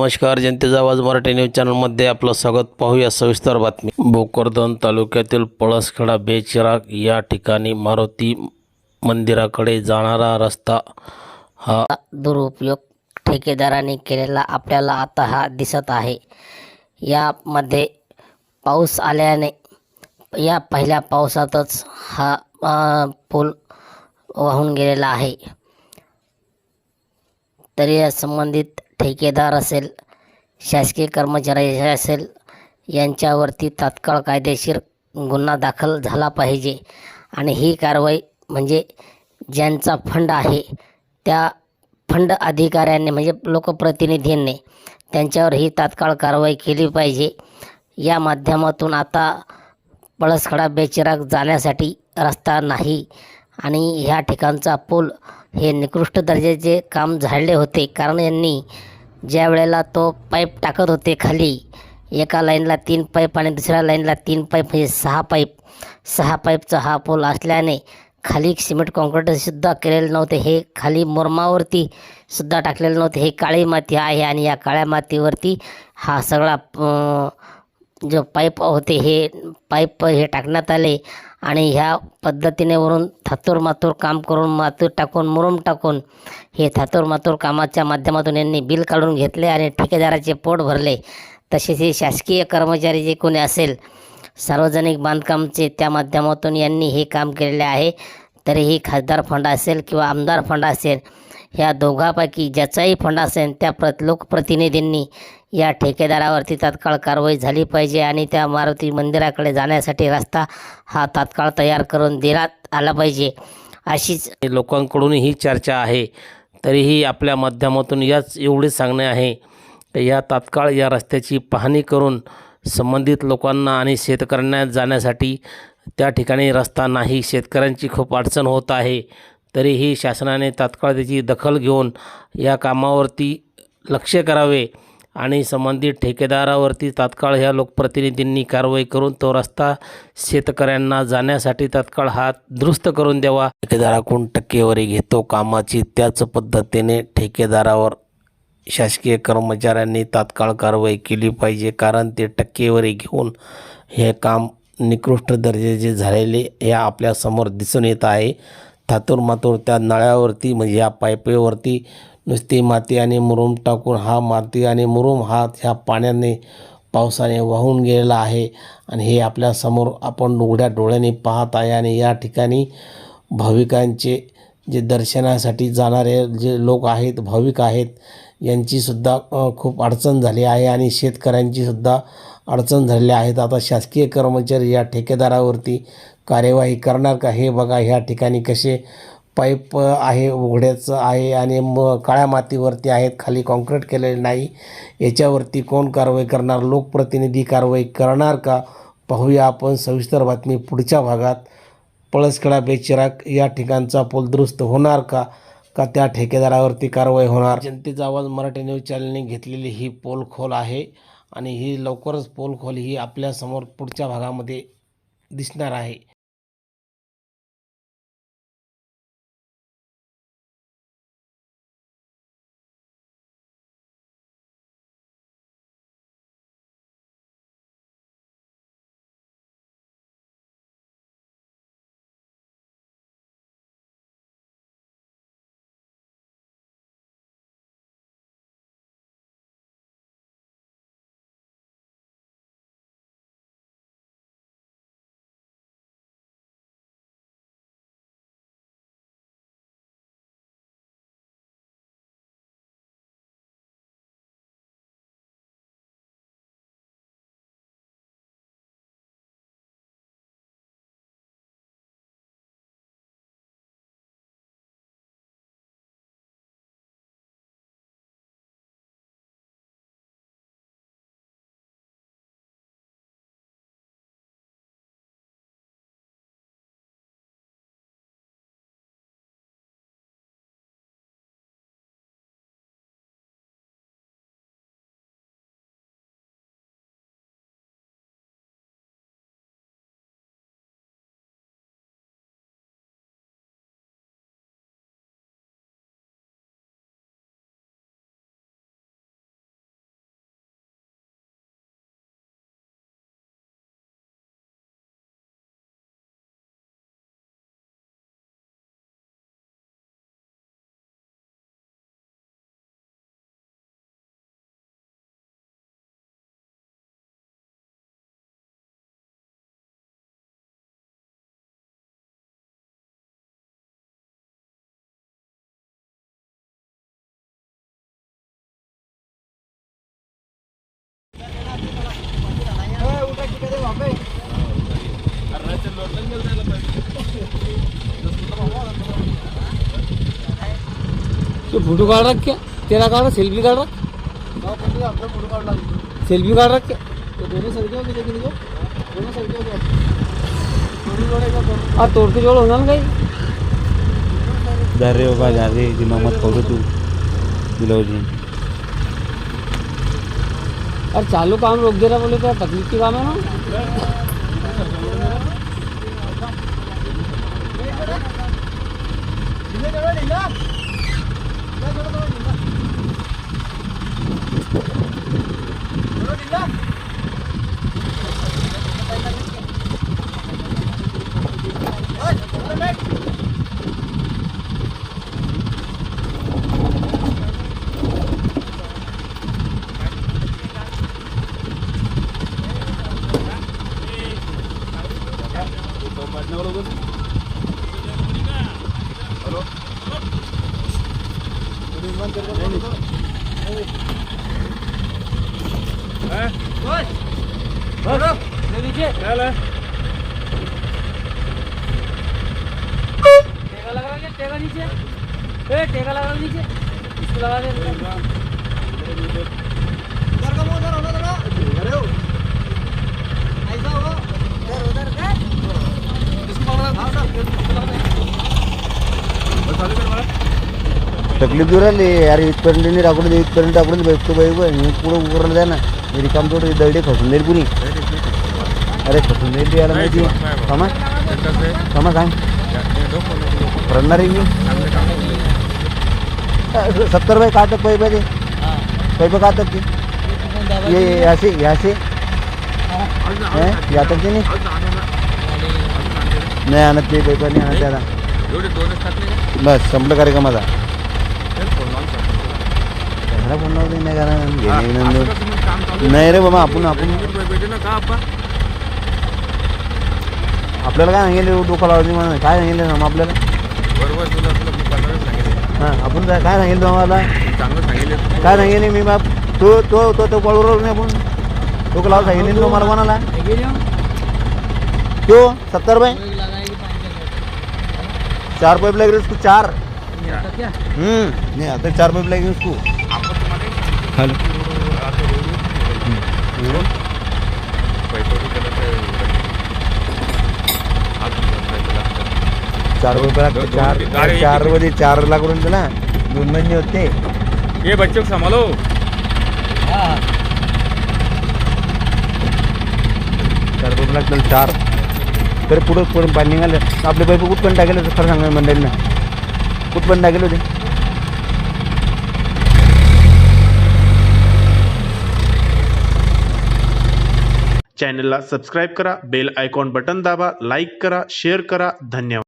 नमस्कार जनतेचा आवाज मराठी न्यूज चॅनलमध्ये आपलं स्वागत. पाहूया सविस्तर बातमी. भोकरदन तालुक्यातील पळसखेडा बेचिराग या ठिकाणी मारुती मंदिराकडे जाणारा रस्ता हा दुरुपयोग ठेकेदाराने केलेला आपल्याला आता हा दिसत आहे. यामध्ये पाऊस आल्याने या पहिल्या पावसातच हा अ, पूल वाहून गेलेला आहे. तरी या संबंधित ठेकेदार असेल शासकीय कर्मचारी असेल यांच्यावरती तात्काळ कायदेशीर गुन्हा दाखल झाला पाहिजे. आणि ही कारवाई म्हणजे ज्यांचा फंड आहे त्या फंड अधिकाऱ्यांनी म्हणजे लोकप्रतिनिधींनी त्यांच्यावर ही तात्काळ कारवाई केली पाहिजे. या माध्यमातून आता पळसखडा बेचिराग जाण्यासाठी रस्ता नाही. आणि ह्या ठिकाणचा पूल हे निकृष्ट दर्जाचे काम झाले होते. कारण यांनी ज्या वेळेला तो पाईप टाकत होते खाली एका लाईनला तीन पाईप आणि दुसऱ्या लाईनला तीन पाईप म्हणजे सहा पाईप सहा पाईपचा हा पूल असल्याने खाली सिमेंट कॉन्क्रीटसुद्धा केलेलं नव्हते. हे खाली मुरमावरती सुद्धा टाकलेलं नव्हते. हे काळी माती आहे आणि या काळ्या मातीवरती हा सगळा जो पाईप होते हे पाईप हे टाकण्यात आले आणि ह्या पद्धतीने वरून थातूर मातूर काम करून मातूर टाकून मुरुम टाकून हे थातूर मातूर कामाच्या माध्यमातून यांनी बिल काढून घेतले आणि ठेकेदाराचे पोट भरले. तसेच हे शासकीय कर्मचारी जे कोणी असेल सार्वजनिक बांधकामचे त्या माध्यमातून यांनी हे काम केलेले आहे. तरीही खासदार फंड असेल किंवा आमदार फंड असेल ह्या दोघापैकी ज्याचाही फंड असेल त्या प्र लोकप्रतिनिधींनी या ठेकेदारावरती तात्काळ कारवाई झाली पाहिजे आणि त्या मारुती मंदिराकडे जाण्यासाठी रस्ता हा तात्काळ तयार करून देण्यात आला पाहिजे. अशीच लोकांकडून ही चर्चा आहे. तरीही आपल्या माध्यमातून याच एवढेच सांगणे आहे या तात्काळ या रस्त्याची पाहणी करून संबंधित लोकांना आणि शेतकऱ्यांना जाण्यासाठी त्या ठिकाणी रस्ता नाही. शेतकऱ्यांची खूप अडचण होत आहे. तरीही शासनाने तात्काळ त्याची दखल घेऊन या कामावरती लक्ष करावे. आणि संबंधित ठेकेदारावरती तात्काळ ह्या लोकप्रतिनिधींनी कारवाई करून तो रस्ता शेतकऱ्यांना जाण्यासाठी तात्काळ हा दुरुस्त करून द्यावा. ठेकेदाराकडून टक्केवारी घेतो कामाची त्याच पद्धतीने ठेकेदारावर शासकीय कर्मचाऱ्यांनी तात्काळ कारवाई केली पाहिजे कारण ते टक्केवारी घेऊन हे काम निकृष्ट दर्जाचे झालेले हे आपल्यासमोर दिसून येत आहे. थातूर मातूर त्या नळ्यावरती म्हणजे या पायपेवरती नुसती माती आणि मुरुम टाकून हा माती आणि मुरुम हा ह्या पाण्याने पावसाने वाहून गेलेला आहे. आणि हे आपल्यासमोर आपण उघड्या डोळ्याने पाहत आहे आणि या ठिकाणी भाविकांचे जे दर्शनासाठी जाणारे जे लोक आहेत भाविक आहेत यांचीसुद्धा खूप अडचण झाली आहे आणि शेतकऱ्यांचीसुद्धा अडचण झालेली आहेत. आता शासकीय कर्मचारी या ठेकेदारावरती कार्यवाही करणार का? हे बघा ह्या ठिकाणी कसे पाईप आहे उघड्याचं आहे आणि म काळ्या मातीवरती आहेत खाली कॉन्क्रीट केलेले नाही. याच्यावरती कोण कारवाई करणार? लोकप्रतिनिधी कारवाई करणार का? पाहूया आपण सविस्तर बातमी पुढच्या भागात. पळसखेडा बेचिराग या ठिकाणचा पूल दुरुस्त होणार का? का त्या ठेकेदारावरती कारवाई होणार? जनतेचा आवाज मराठी न्यूज चॅनलने घेतलेली ही पोल खोल आहे आणि ही लवकरच पोल खोल ही आपल्यासमोर पुढच्या भागामध्ये दिसणार आहे. तू फोटो काढ रख क्या तेरा काढ सेल्फी काढ रख। सेल्फी काढ रख क्या दोनों सेल्फी के लेकिन जो दोनों काही। जा रे बाबा जा रे दिमाग मत करू तू। तुला अरे चालू काम रोक दे रहा बोले क्या तकलीफ की काम है ना? टेका लगा क्या टेका नीचे ए टेका लगा नीचे इसको लगा दे तकलीफ दूर आली अरे इथपर्यंत नाही टाकून दे इथपर्यंत टाकून दे बसतो बाई बघ मी पुढं उकरलं द्या ना. मी रिकाम थोडी दडे खसून देईल कुणी. अरे खसून देईल याला माहिती थांबा. थांबा सांग रडणार आहे मी. सत्तर बाई का तक पैपा ते पैपा का तक ते. ये ये असे असे. या तक ते नाही आणत ते पैपा नाही आणत त्याला. बस संपलं कार्यक्रमाचा. त्याला फोन लावते नाही कारण घेणे नंदन. नाही रे बाबा आपण आपण आपल्याला काय सांगितलं डोकं लावायचं म्हणून? काय सांगितलं आपल्याला? हां आपण काय काय सांगितलं आम्हाला काय सांगितले मी बाप? तो तो तो तो कळवलं नाही आपण. डोकं लावा सांगितले तुम्हाला कोणाला? तो सत्तर बाय चार पाइप लग रहे उसको चार हम्म नहीं आता चार पाइप लगे उसको हेलो चार रुपये चार चारमध्ये चार लाख रुपये ना दोन महिने होते ये बच्चों को संभालो चार रुपये लागतील चार तरी पुढं पुढे पाणी निघालं. आपले पैप कुठपर्यंत टाकेल खरं सांगा मंडळींना? कुठपर्यंत टाकेल होते? चॅनलला सबस्क्राईब करा बेल आयकॉन बटन दाबा लाइक करा शेयर करा. धन्यवाद.